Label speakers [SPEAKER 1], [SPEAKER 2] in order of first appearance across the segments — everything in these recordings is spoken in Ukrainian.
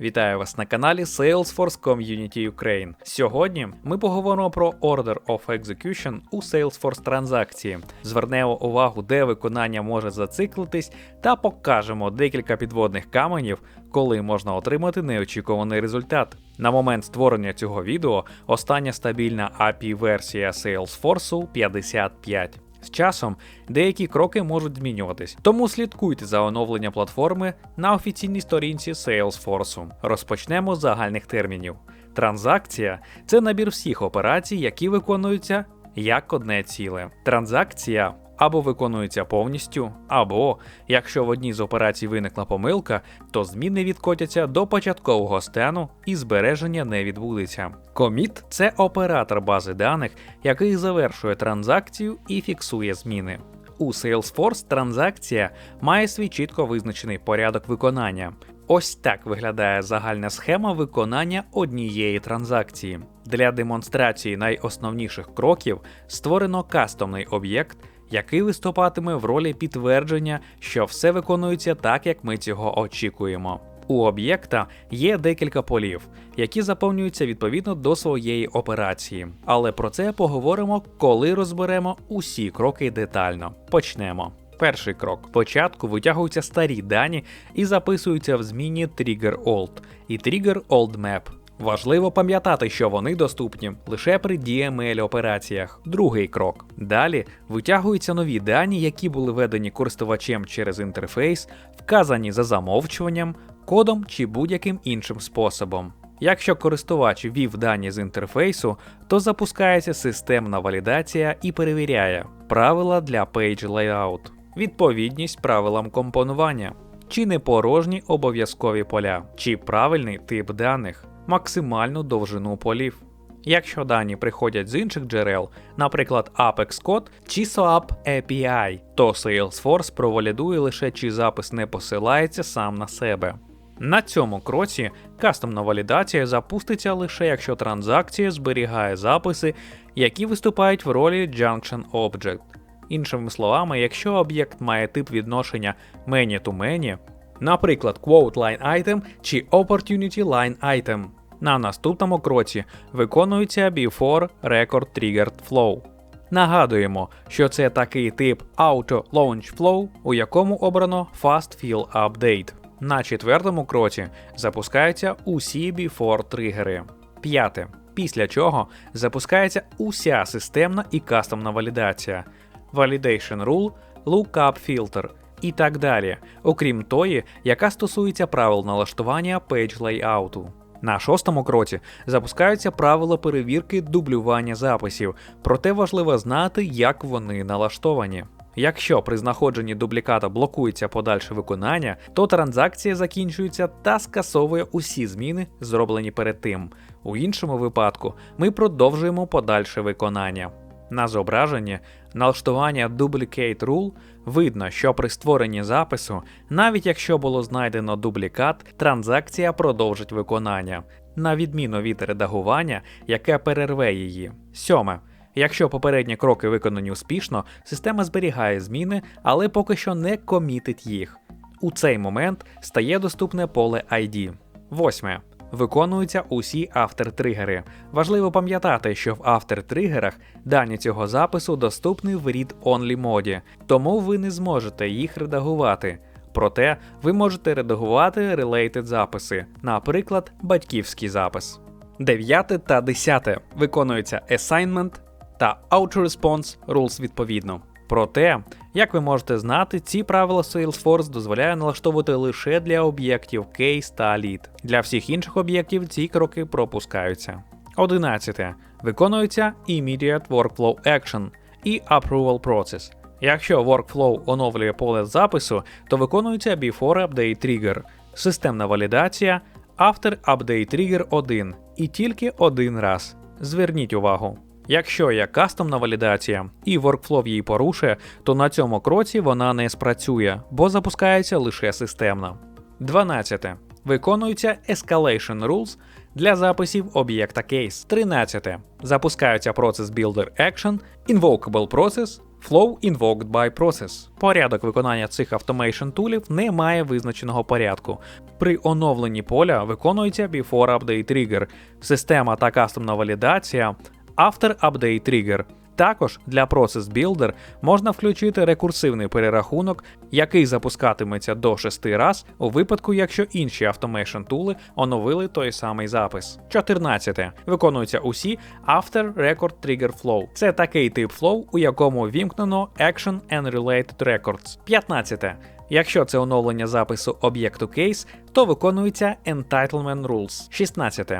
[SPEAKER 1] Вітаю вас на каналі Salesforce Community Ukraine. Сьогодні ми поговоримо про Order of Execution у Salesforce транзакції. Звернемо увагу, де виконання може зациклитись, та покажемо декілька підводних каменів, коли можна отримати неочікуваний результат. На момент створення цього відео остання стабільна API-версія Salesforce 55. З часом деякі кроки можуть змінюватись, тому слідкуйте за оновленням платформи на офіційній сторінці Salesforce. Розпочнемо з загальних термінів. Транзакція це набір всіх операцій, які виконуються як одне ціле. Транзакція або виконується повністю, або, якщо в одній з операцій виникла помилка, то зміни відкотяться до початкового стану і збереження не відбудеться. Коміт це оператор бази даних, який завершує транзакцію і фіксує зміни. У Salesforce транзакція має свій чітко визначений порядок виконання. Ось так виглядає загальна схема виконання однієї транзакції. Для демонстрації найосновніших кроків створено кастомний об'єкт, який виступатиме в ролі підтвердження, що все виконується так, як ми цього очікуємо. У об'єкта є декілька полів, які заповнюються відповідно до своєї операції. Але про це поговоримо, коли розберемо усі кроки детально. Почнемо. Перший крок. Спочатку витягуються старі дані і записуються в зміні Trigger Old і Trigger Old Map. Важливо пам'ятати, що вони доступні лише при DML операціях. Другий крок. Далі витягуються нові дані, які були введені користувачем через інтерфейс, вказані за замовчуванням, кодом чи будь-яким іншим способом. Якщо користувач ввів дані з інтерфейсу, то запускається системна валідація і перевіряє правила для Page Layout, відповідність правилам компонування, чи не порожні обов'язкові поля, чи правильний тип даних, максимальну довжину полів. Якщо дані приходять з інших джерел, наприклад, Apex Code чи SOAP API, то Salesforce провалідує лише чи запис не посилається сам на себе. На цьому кроці кастомна валідація запуститься лише якщо транзакція зберігає записи, які виступають в ролі Junction Object. Іншими словами, якщо об'єкт має тип відношення many-to-many, наприклад, Quote Line Item чи Opportunity Line Item. На наступному кроці виконується Before Record Triggered Flow. Нагадуємо, що це такий тип Auto Launch Flow, у якому обрано Fast Fill Update. На четвертому кроці запускаються усі Before тригери. П'яте. Після чого запускається уся системна і кастомна валідація, Validation Rule, Lookup Filter і так далі, окрім тої, яка стосується правил налаштування Page Layout. На шостому кроці запускаються правила перевірки дублювання записів, проте важливо знати, як вони налаштовані. Якщо при знаходженні дубліката блокується подальше виконання, то транзакція закінчується та скасовує усі зміни, зроблені перед тим. У іншому випадку ми продовжуємо подальше виконання. На зображенні налаштування Duplicate Rule видно, що при створенні запису, навіть якщо було знайдено дублікат, транзакція продовжить виконання, на відміну від редагування, яке перерве її. Сьоме. Якщо попередні кроки виконані успішно, система зберігає зміни, але поки що не комітить їх. У цей момент стає доступне поле ID. Восьме. Виконуються усі автор-тригери. Важливо пам'ятати, що в автор-тригерах дані цього запису доступні в read-only моді, тому ви не зможете їх редагувати. Проте ви можете редагувати related записи, наприклад, батьківський запис. Дев'яте та десяте виконуються assignment та auto-response rules відповідно. Проте, як ви можете знати, ці правила Salesforce дозволяє налаштовувати лише для об'єктів Case та Lead. Для всіх інших об'єктів ці кроки пропускаються. 11. Виконується Immediate Workflow Action і Approval Process. Якщо Workflow оновлює поле запису, то виконується Before Update Trigger, системна валідація, After Update Trigger 1 і тільки один раз. Зверніть увагу. Якщо є кастомна валідація і workflow її порушує, то на цьому кроці вона не спрацює, бо запускається лише системно. 12. Виконуються Escalation Rules для записів об'єкта Case. 13. Запускається процес Builder Action, Invocable Process, Flow invoked by process. Порядок виконання цих автомейшн тулів не має визначеного порядку. При оновленні поля виконується before update trigger, система та кастомна валідація, after update trigger. Також для Process Builder можна включити рекурсивний перерахунок, який запускатиметься до 6 раз у випадку, якщо інші Automation тули оновили той самий запис. 14. Виконуються усі After Record Trigger Flow. Це такий тип flow, у якому вімкнено Action and Related Records. 15. Якщо це оновлення запису об'єкту case, то виконується Entitlement Rules. 16.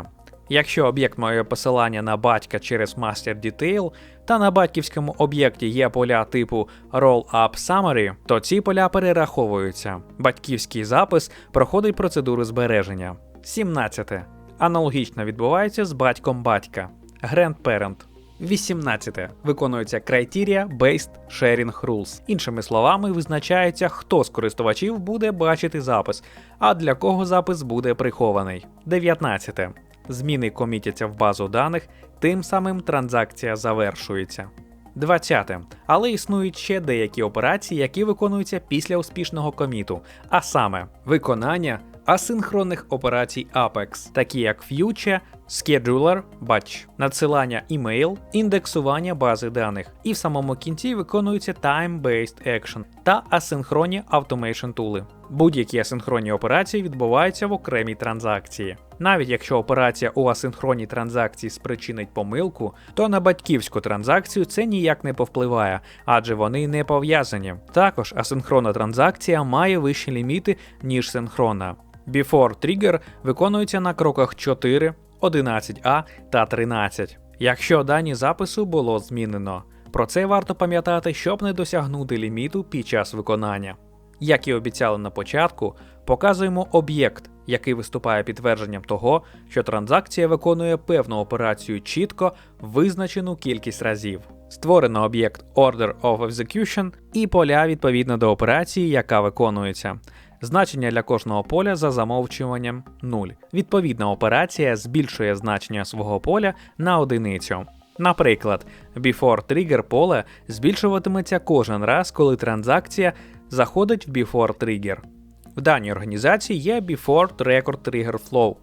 [SPEAKER 1] Якщо об'єкт має посилання на батька через Master Detail, та на батьківському об'єкті є поля типу Roll-Up Summary, то ці поля перераховуються. Батьківський запис проходить процедуру збереження. 17. Аналогічно відбувається з батьком батька. Grandparent. 18. Виконується Criteria Based Sharing Rules. Іншими словами, визначається, хто з користувачів буде бачити запис, а для кого запис буде прихований. 19. Зміни комітяться в базу даних, тим самим транзакція завершується. 20. Але існують ще деякі операції, які виконуються після успішного коміту, а саме виконання асинхронних операцій Apex, такі як Future, Scheduler, Batch, надсилання email, індексування бази даних, і в самому кінці виконуються Time-Based Action та асинхронні Automation тули. Будь-які асинхронні операції відбуваються в окремій транзакції. Навіть якщо операція у асинхронній транзакції спричинить помилку, то на батьківську транзакцію це ніяк не повпливає, адже вони не пов'язані. Також асинхронна транзакція має вищі ліміти, ніж синхронна. Before Trigger виконується на кроках 4, 11А та 13, якщо дані запису було змінено. Про це варто пам'ятати, щоб не досягнути ліміту під час виконання. Як і обіцяли на початку, показуємо об'єкт, який виступає підтвердженням того, що транзакція виконує певну операцію чітко визначену кількість разів. Створено об'єкт Order of Execution і поля відповідно до операції, яка виконується. Значення для кожного поля за замовчуванням 0. Відповідна операція збільшує значення свого поля на одиницю. Наприклад, before trigger поле збільшуватиметься кожен раз, коли транзакція заходить в before trigger. В даній організації є Before Record Trigger Flow.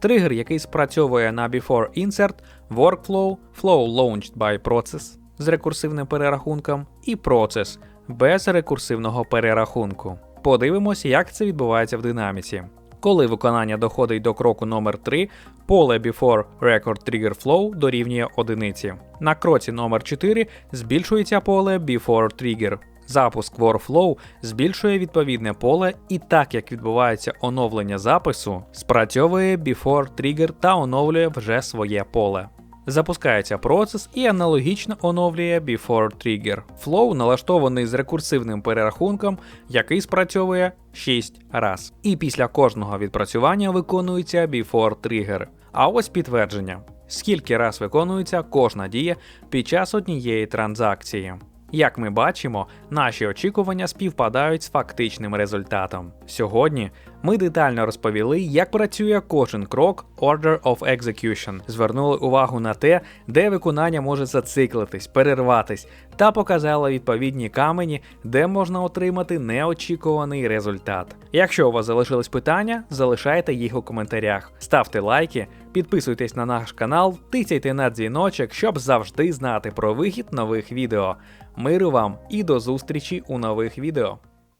[SPEAKER 1] Тригер, який спрацьовує на Before Insert, Workflow, Flow Launched by Process з рекурсивним перерахунком і Process без рекурсивного перерахунку. Подивимося, як це відбувається в динаміці. Коли виконання доходить до кроку номер 3 поле Before Record Trigger Flow дорівнює одиниці. На кроці номер 4 збільшується поле Before Trigger. Запуск Workflow збільшує відповідне поле, і так як відбувається оновлення запису, спрацьовує Before Trigger та оновлює вже своє поле. Запускається процес і аналогічно оновлює Before Trigger. Flow налаштований з рекурсивним перерахунком, який спрацьовує 6 раз. І після кожного відпрацювання виконується Before Trigger. А ось підтвердження, скільки раз виконується кожна дія під час однієї транзакції. Як ми бачимо, наші очікування співпадають з фактичним результатом. Сьогодні ми детально розповіли, як працює кожен крок Order of Execution, звернули увагу на те, де виконання може зациклитись, перерватись, та показали відповідні камені, де можна отримати неочікуваний результат. Якщо у вас залишились питання, залишайте їх у коментарях, ставте лайки, підписуйтесь на наш канал, тицяйте на дзвіночок, щоб завжди знати про вихід нових відео. Миру вам і до зустрічі у нових відео.